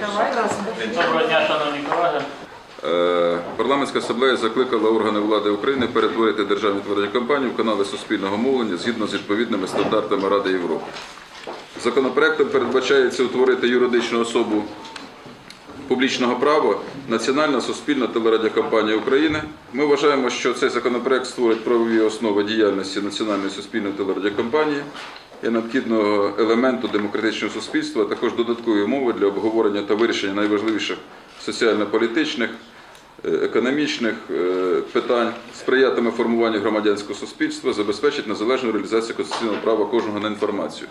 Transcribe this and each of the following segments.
Доброго дня, шановні колеги. Е, Парламентська асамблея закликала органи влади України перетворити державні творення компанії в канали суспільного мовлення згідно з відповідними стандартами Ради Європи. Законопроектом передбачається утворити юридичну особу публічного права Національна суспільна телерадіокомпанія України. Ми вважаємо, що цей законопроект створить правові основи діяльності Національної суспільної телерадіокомпанії і необхідного елементу демократичного суспільства, а також додаткові умови для обговорення та вирішення найважливіших соціально-політичних, е, економічних е, питань, сприятиме формуванню громадянського суспільства, забезпечить незалежну реалізацію конституційного права кожного на інформацію.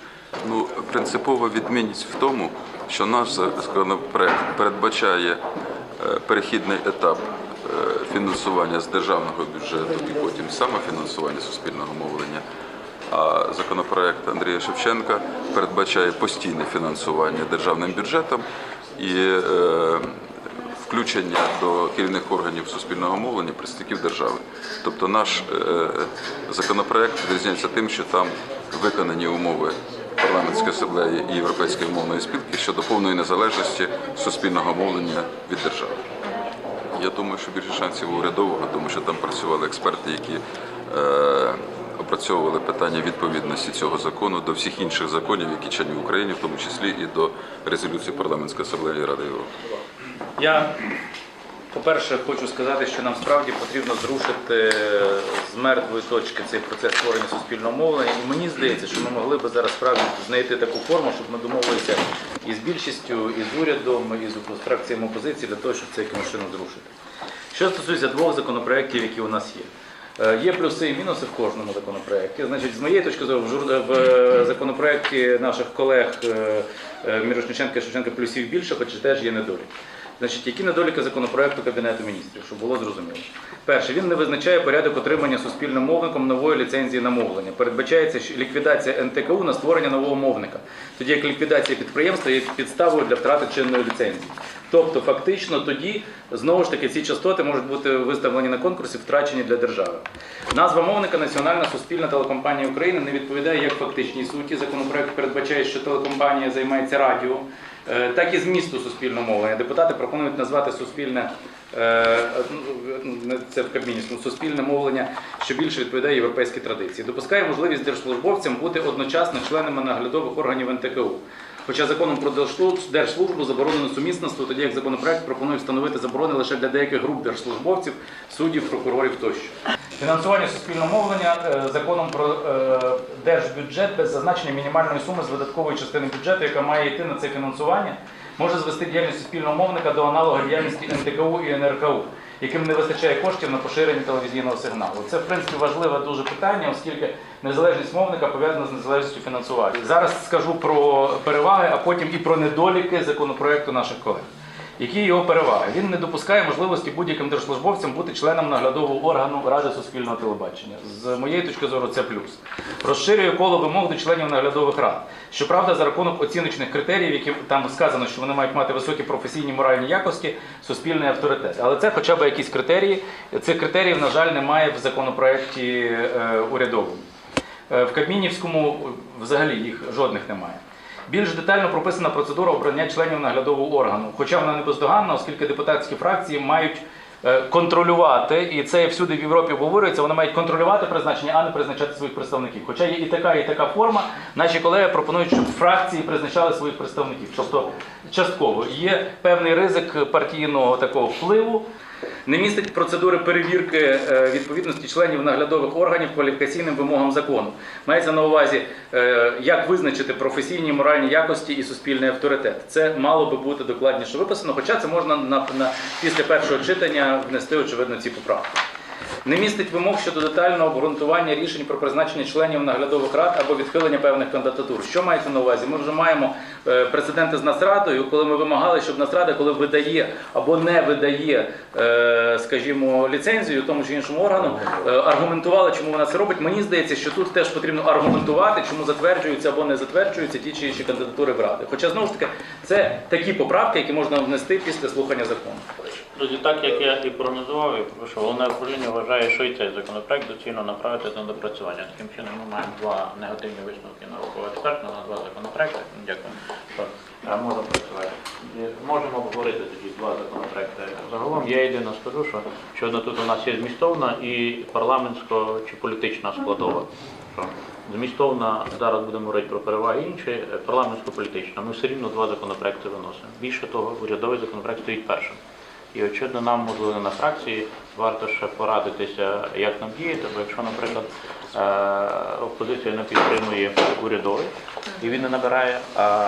Ну, принципова відмінність в тому, що наш законопроект передбачає е, перехідний етап фінансування з державного бюджету і потім самофінансування суспільного мовлення. А законопроект Андрія Шевченка передбачає постійне фінансування державним бюджетом і е, включення до керівних органів суспільного мовлення представників держави. Тобто наш е, законопроект відрізняється тим, що там виконані умови парламентської асамблеї і Європейської мовної спілки щодо повної незалежності суспільного мовлення від держави. Я думаю, що більше шансів урядового, тому що там працювали експерти, які е, опрацьовували питання відповідності цього закону до всіх інших законів, які чинні в Україні, в тому числі і до резолюції парламентської асамблеї Ради Європи. Я, по-перше, хочу сказати, що нам справді потрібно зрушити з мертвої точки цей процес створення суспільного мовлення. І мені здається, що ми могли би зараз справді знайти таку форму, щоб ми домовилися і з більшістю, і з урядом, і з фракціями опозиції для того, щоб це якимось чином зрушити. Що стосується двох законопроєктів, які у нас є. Е, Є плюси і мінуси в кожному законопроєкті. Значить, з моєї точки зору, в е, наших колег е, Мірошниченка і Шевченка плюсів більше, хоча теж є недоліки. Значить, які недоліки законопроекту Кабінету міністрів, щоб було зрозуміло. Перше, він не визначає порядок отримання суспільним мовником нової ліцензії на мовлення. Передбачається ліквідація НТКУ на створення нового мовника, тоді як ліквідація підприємства є підставою для втрати чинної ліцензії. Тобто, фактично, тоді знову ж таки ці частоти можуть бути виставлені на конкурсі, втрачені для держави. Назва мовника Національна суспільна телекомпанія України не відповідає як фактичній суті. Законопроект передбачає, що телекомпанія займається радіо, е, так і змісту суспільного мовлення. Депутати пропонують назвати суспільне е, ну, не це в Кабміні, ну, суспільне мовлення, що більше відповідає європейській традиції. Допускає можливість держслужбовцям бути одночасно членами наглядових органів НТКУ. Хоча законом про держслужбу заборонено сумісництво, тоді як законопроект пропонує встановити заборони лише для деяких груп держслужбовців, суддів, прокурорів тощо. Фінансування суспільного мовлення е, законом про е, держбюджет без зазначення мінімальної суми з видаткової частини бюджету, яка має йти на це фінансування, може звести діяльність суспільного мовника до аналогу діяльності НТКУ і НРКУ, яким не вистачає коштів на поширення телевізійного сигналу. Це в принципі важливе дуже питання, оскільки незалежність мовника пов'язана з незалежністю фінансування. Зараз скажу про переваги, а потім і про недоліки законопроекту наших колег. Які його переваги? Він не допускає можливості будь-яким держслужбовцям бути членом наглядового органу Ради суспільного телебачення. З моєї точки зору, це плюс. Розширює коло вимог до членів наглядових рад. Щоправда, за рахунок оціночних критеріїв, які там сказано, що вони мають мати високі професійні моральні якості, суспільний авторитет. Але це хоча б якісь критерії. Цих критеріїв, на жаль, немає в законопроекті е, урядовому. Е, В Кабмінівському взагалі їх жодних немає. Більш детально прописана процедура обрання членів наглядового органу, хоча вона не бездоганна, оскільки депутатські фракції мають е, контролювати, і це всюди в Європі обговорюється, вони мають контролювати призначення, а не призначати своїх представників. Хоча є і така, і така форма, наші колеги пропонують, щоб фракції призначали своїх представників. Тобто частково є певний ризик партійного такого впливу. Не містить процедури перевірки е, відповідності членів наглядових органів кваліфікаційним вимогам закону. Мається на увазі, е, як визначити професійні моральні якості і суспільний авторитет. Це мало би бути докладніше виписано, хоча це можна на, на після першого читання внести очевидно ці поправки. Не містить вимог щодо детального обґрунтування рішень про призначення членів наглядових рад або відхилення певних кандидатур. Що мається на увазі? Ми вже маємо е, прецеденти з Нацрадою, коли ми вимагали, щоб Нацрада, коли видає або не видає, е, скажімо, ліцензію тому чи іншому органу, е, аргументувала, чому вона це робить. Мені здається, що тут теж потрібно аргументувати, чому затверджуються або не затверджуються ті чи інші кандидатури в ради. Хоча знову ж таки це такі поправки, які можна внести після слухання закону. Друзі, так як я і прогнозував, і прошу, головне управління вважає, що і цей законопроект доцільно направити на допрацювання. Таким чином ми маємо два негативні висновки науково експертного на два законопроекти. Дякую. Е, Можемо працювати. Е, Можемо обговорити тоді два законопроекти. Загалом я єдине скажу, що щодо тут у нас є змістовна і парламентсько чи політична складова. Змістовна зараз будемо говорити про переваги інші, парламентсько-політична. Ми все рівно два законопроекти виносимо. Більше того, урядовий законопроект стоїть першим. І очевидно, нам можливо на фракції варто ще порадитися, як нам діяти, бо якщо, наприклад, е, опозиція не підтримує урядовий, і він не набирає, а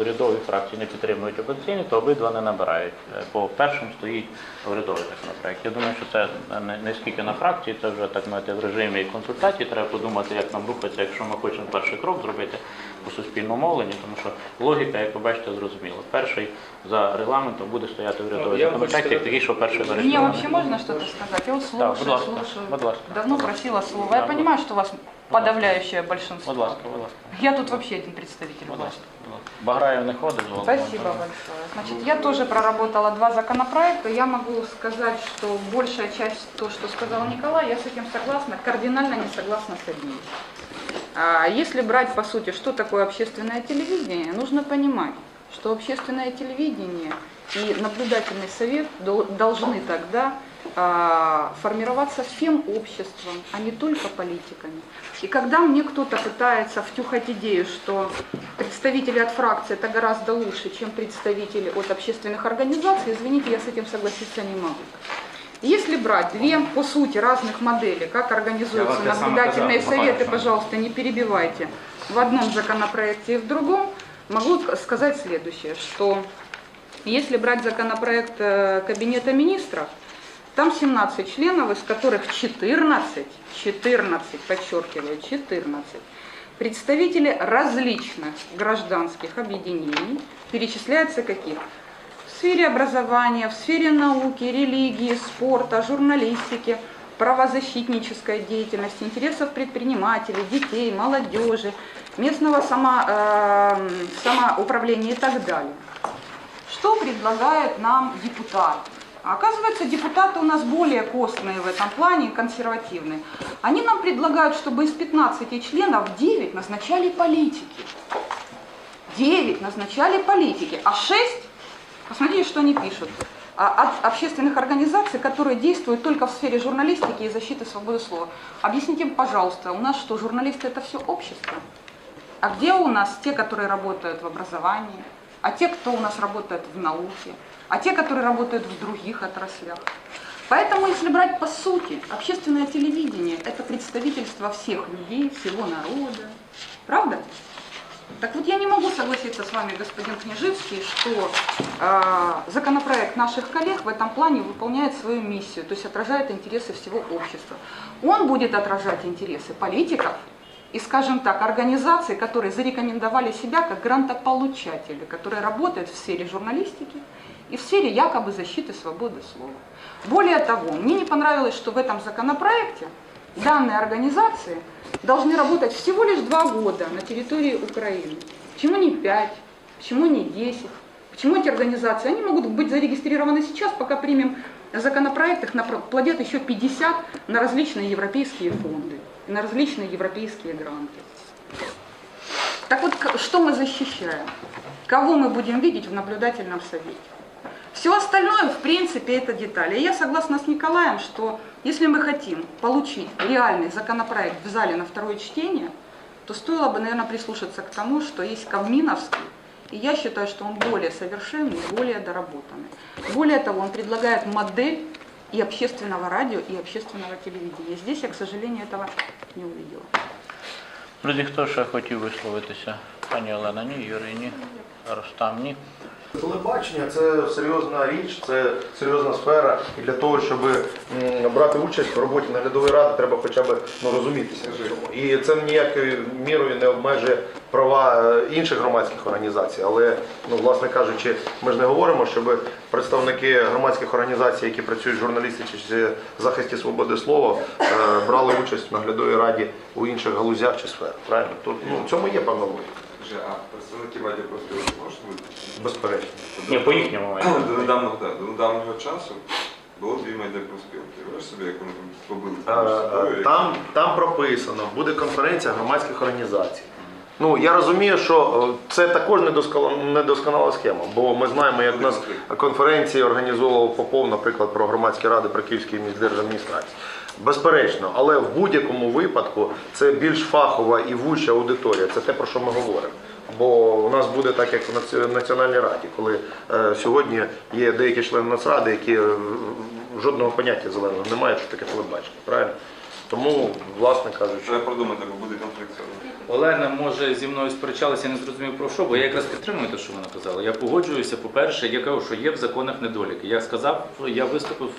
урядові фракції не підтримують опозиційні, то обидва не набирають. Е, Бо першим стоїть урядовий законопроект. Я думаю, що це не, скільки на фракції, це вже так мати в режимі консультацій. Треба подумати, як нам рухатися, якщо ми хочемо перший крок зробити по суспільному мовленню, тому що логіка, як ви бачите, зрозуміла. Перший за регламентом буде стояти урядовий я хочу законопроект, як сказати- такий, що перший Мне зареєстрований. вообще можно что-то сказать? Я вот Да, слушаю, будь ласка, слушаю. ласка. Давно просила слова. Я будь понимаю, что у вас подавляющее большинство. Будь ласка, будь ласка. Я тут вообще один представитель Будь власти. ласка, будь ласка. Баграєв не ходить, з Спасибо большое. Значит, я тоже проработала два законопроекта. Я могу сказать, что большая часть то, что сказал Николай, я с этим согласна, кардинально не согласна с одним. А, Если брать, по сути, что такое общественное телевидение, нужно понимать, что общественное телевидение и наблюдательный совет дол- должны тогда а, формироваться всем обществом, а не только политиками. И когда мне кто-то пытается втюхать идею, что представители от фракции это гораздо лучше, чем представители от общественных организаций, извините, я с этим согласиться не могу. Если брать две, по сути, разных модели, как организуются наблюдательные советы, пожалуйста, не перебивайте, в одном законопроекте и в другом, могу сказать следующее, что если брать законопроект э, Кабинета министров, там 17 членов, из которых 14, 14, подчеркиваю, 14, представители различных гражданских объединений, перечисляется каких? Сфере образования, в сфере науки, религии, спорта, журналистики, правозащитнической деятельности, интересов предпринимателей, детей, молодежи, местного само, э, самоуправления и так далее. Что предлагают нам депутаты? А Оказывается, депутаты у нас более костные в этом плане, консервативные. Они нам предлагают, чтобы из 15 членов 9 назначали политики. 9 назначали политики, а 6, посмотрите, что они пишут, а, от общественных организаций, которые действуют только в сфере журналистики и защиты свободы слова. Объясните, пожалуйста, у нас что, журналисты это все общество? А где у нас те, которые работают в образовании, а те, кто у нас работает в науке, а те, которые работают в других отраслях? Поэтому, если брать по сути, общественное телевидение – это представительство всех людей, всего народа. Правда? Так вот, я не могу согласиться с вами, господин Княжицкий, что э, законопроект наших коллег в этом плане выполняет свою миссию, то есть отражает интересы всего общества. Он будет отражать интересы политиков и, скажем так, организаций, которые зарекомендовали себя как грантополучатели, которые работают в сфере журналистики и в сфере якобы защиты свободы слова. Более того, мне не понравилось, что в этом законопроекте данные организации должны работать всего лишь два года на территории Украины. Почему не пять? Почему не десять? Почему эти организации? Они могут быть зарегистрированы сейчас, пока примем законопроект, их плодят еще 50 на различные европейские фонды, на различные европейские гранты. Так вот, что мы защищаем? Кого мы будем видеть в наблюдательном совете? Все остальное, в принципе, это детали. И я согласна с Николаем, что если мы хотим получить реальный законопроект в зале на второе чтение, то стоило бы, наверное, прислушаться к тому, что есть Кавминовский, и я считаю, что он более совершенный, более доработанный. Более того, он предлагает модель и общественного радио, и общественного телевидения. Здесь я, к сожалению, этого не увидела. Друзі, хто ще хотів висловитися? Пані Олена, ні, Юрій, ні, Ростам, ні. Телебачення це серйозна річ, це серйозна сфера. І для того, щоб брати участь в роботі наглядової ради, треба хоча б ну, розумітися. І це ніякою мірою не обмежує права е, інших громадських організацій. Але, ну, власне кажучи, ми ж не говоримо, щоб представники громадських організацій, які працюють в журналістичній захисті свободи слова, е, брали участь в наглядовій раді у інших галузях чи сферах. Правильно? Тут ну, в цьому є певна логіка, Скажи, а представники медіапростору можуть бути? безперечно. Ні, по їхньому. До недавнього, так, до недавнього часу було дві медіапроспілки. Уявляєш собі, як вони там побили Е, е, Там, там прописано, буде конференція громадських організацій. Ну я розумію, що е, це також недосконала, схема, бо ми знаємо, як у нас конференції організовував Попов, наприклад, про громадські ради при Київській міськдержадміністрації. Безперечно, але в будь-якому випадку це більш фахова і вуща аудиторія. Це те, про що ми говоримо. Бо у нас буде так, як в Національній раді, коли е, сьогодні є деякі члени Нацради, які е, жодного поняття зеленого не мають, що таке телебачення. Правильно? Тому, власне кажучи, Треба продумати, бо буде конфлікт. Олена, може, зі мною сперечалася, я не зрозумів про що, бо я якраз підтримую те, що вона казала. Я погоджуюся, по-перше, я кажу, що є в законах недоліки. Я сказав, я виступив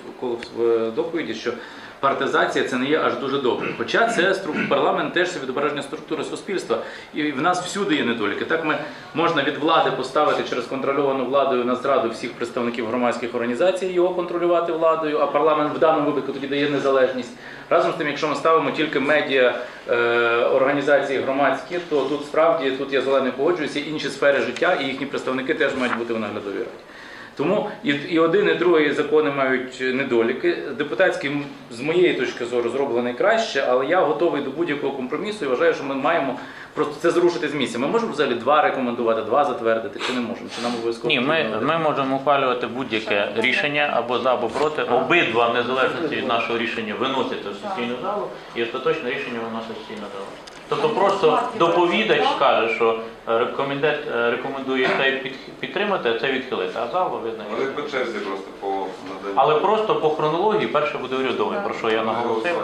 в доповіді, що партизація це не є аж дуже добре. Хоча це парламент теж це відображення структури суспільства, і в нас всюди є недоліки. Так ми можна від влади поставити через контрольовану владою на зраду всіх представників громадських організацій, його контролювати владою, а парламент в даному випадку тоді дає незалежність. Разом з тим, якщо ми ставимо тільки медіа е, організації громадські, то тут справді тут я зелений погоджуюся, інші сфери життя і їхні представники теж мають бути в наглядовій раді. Тому і, і один, і другий закони мають недоліки. Депутатський з моєї точки зору зроблений краще, але я готовий до будь-якого компромісу і вважаю, що ми маємо просто це зрушити з місця. Ми можемо взагалі два рекомендувати, два затвердити, чи не можемо, чи нам обов'язково. Ні, ми, ми можемо ухвалювати будь-яке рішення або за, або проти. Обидва, в незалежності від нашого рішення, виносяться в сесійну залу і остаточне рішення виносить в сесійну залу. Тобто просто доповідач скаже, що е, рекоменде- е, рекомендує це під- підтримати, а це відхилити, а зал Вони визначить. по черзі просто по наданню. Але просто по хронології перше буде урядовий, про що я наголосив.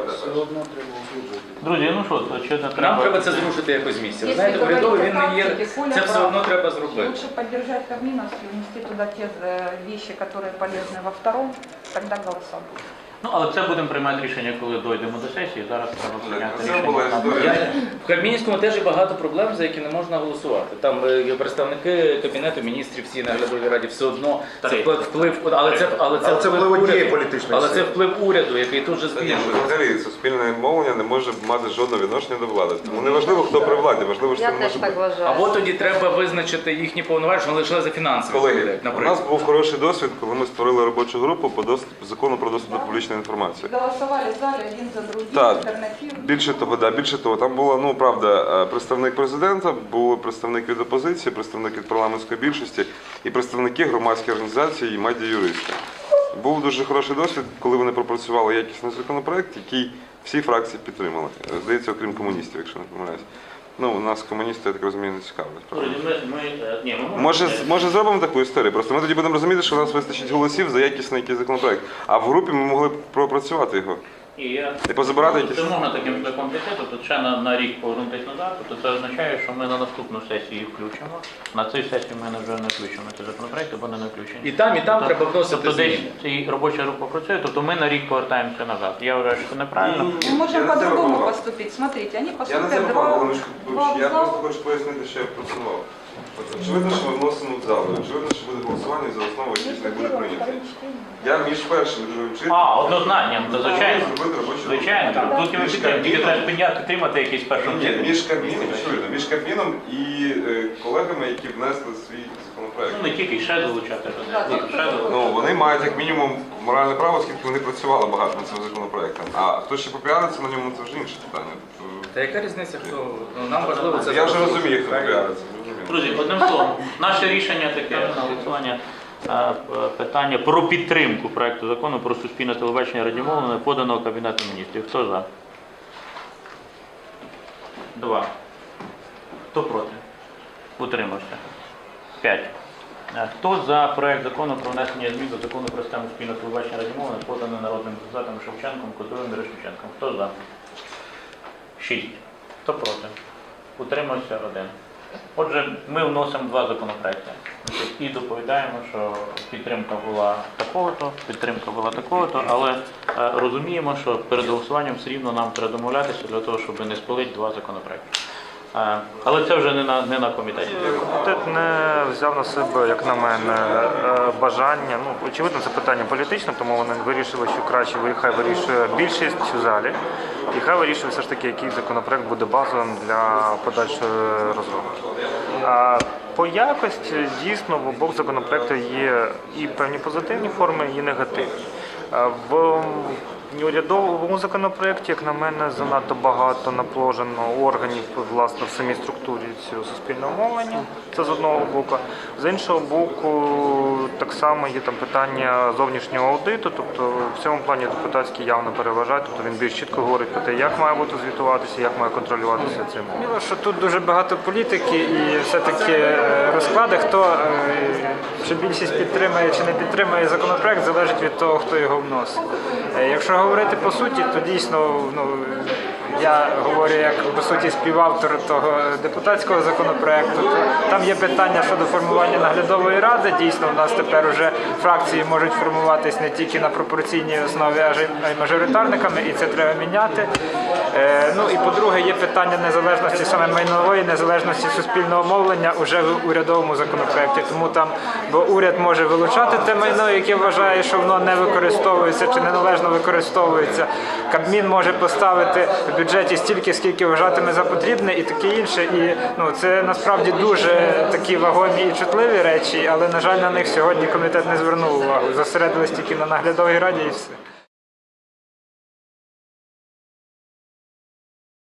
Друзі, ну що, очевидно, Нам треба треба. це зрушити якось з місця. Ви Якщо знаєте, говорити урядовий він о не є. тактиці, Коля Це все прав. одно треба зробити. Лучше поддержать Каминовский, внести туда те э, вещи, которые полезны во втором, тогда голоса будут. Ну, але це будемо приймати рішення, коли дойдемо до сесії. Зараз треба прийняти Це була рішення. історія. Я, в Кабмінському теж є багато проблем, за які не можна голосувати. Там е, є представники кабінету міністрів, всі наглядові раді, все одно це Три. вплив, вплив але це але це, Але це вплив однієї уряду. політичної але це сили. вплив уряду, який тут же Та ні, збільшується. взагалі суспільне мовлення не може мати жодного відношення до влади. Тому не важливо, хто при владі, важливо, що Я це теж може так бути. вважаю. Або тоді треба визначити їхні повноваження лише за фінансові Колеги, у нас наприклад. був хороший досвід, коли ми створили робочу групу по доступ, закону про доступ до публічної інформації. Голосовали в зале один за другим, Так. альтернативно. Більше того, да, більше того, там було, ну правда, е, представник президента, був представник від опозиції, представник від парламентської більшості і представники громадських організацій і медіа-юристи. Був дуже хороший досвід, коли вони пропрацювали якісний законопроект, який всі фракції підтримали. Е, Здається, окрім комуністів, якщо не помиляюсь. Ну, у нас комуністи, я так розумію, не цікавлять. е, Може, може зробимо таку історію. Просто ми тоді будемо розуміти, що у нас вистачить голосів за якісний якийсь законопроект. А в групі ми могли б пропрацювати його. І я І позабирати Ну, якісь- можна таким шляхом піти, тобто ще на, на рік повернутися назад, тобто це означає, що ми на наступну сесію включимо. На цю сесію ми вже не включимо ці законопроекти, бо вони не включені. І там, і там Тобто- треба вносити Тобто десь зміни. ця робоча група працює, тобто ми на рік повертаємося назад. Я вважаю, що це неправильно. Мы можем по-другому поступить. Смотрите, они Я не поступят це два, пропав, два я просто хочу пояснити, що я пропонував. Очевидно, що ми вносимо в залу, очевидно, що буде голосування і за основу якийсь не буде прийнято. Я між першим і другим читанням. А, однозначно, то звичайно. Зробити робочу Звичайно, тут і Між підтримуємо, тільки треба підняти, тримати якийсь першим Ні, між Кабміном, очевидно, між Кабміном і е, колегами, які внесли свій. Ну не тільки ще долучати. Да, ще долучати. Ну, вони мають як мінімум моральне право, оскільки вони працювали багато над цим законопроектом. А хто ще попіариться на ньому, це вже інше питання. Тобто, Та яка різниця, хто ну, нам важливо це Я вже зробити. розумію, хто попіариться. зрозуміло. Друзі, одним словом, наше рішення таке на голосування е, питання про підтримку проекту закону про суспільне телебачення і радіомовлення поданого Кабінету міністрів. Хто за? Два. Хто проти? Утримався. П'ять. Е, Хто за проект закону про внесення змін до закону про систему спільного телебачення радіомовлення, поданий народним депутатом Шевченком, Козовим і Решевченком? Хто за? Шість. Хто проти? Утримався один. Отже, ми вносимо два законопроекти. І доповідаємо, що підтримка була такого-то, підтримка була такого-то, але е, розуміємо, що перед голосуванням все рівно нам треба домовлятися для того, щоб не спалити два законопроекти. Але це вже не на, не на комітеті. Комітет не взяв на себе, як на мене, е, бажання. Ну, очевидно, це питання політичне, тому вони вирішили, що краще хай вирішує більшість в залі, і хай вирішує все ж таки, який законопроект буде базовим для подальшої розробки. А по якості дійсно в обох законопроектах є і певні позитивні форми, і негативні. В урядовому законопроєкті, як на мене, занадто багато напложено органів власне в самій структурі цього суспільного мовлення. Це з одного боку. З іншого боку, так само є там питання зовнішнього аудиту, тобто в цьому плані депутатський явно переважає, тобто він більш чітко говорить про те, як має бути звітуватися, як має контролюватися цим. Зрозуміло, що тут дуже багато політики і все-таки е, розклади, хто е, чи більшість підтримає чи не підтримає законопроект, залежить від того, хто його вносить. Е, Якщо говорити по суті, то дійсно ну, я говорю як по суті співавтор того депутатського законопроекту. То там є питання щодо формування наглядової ради. Дійсно, у нас тепер уже фракції можуть формуватись не тільки на пропорційній основі, а й мажоритарниками, і це треба міняти. Е, Ну і по-друге, є питання незалежності саме майнової незалежності суспільного мовлення уже в урядовому законопроекті. Тому там, бо уряд може вилучати те майно, яке вважає, що воно не використовується чи неналежно використовується. Кабмін може поставити в бюджеті стільки, скільки вважатиме за потрібне, і таке інше. І ну це насправді дуже такі вагомі і чутливі речі, але на жаль, на них сьогодні комітет не звернув увагу. Зосередились тільки на наглядовій раді і все.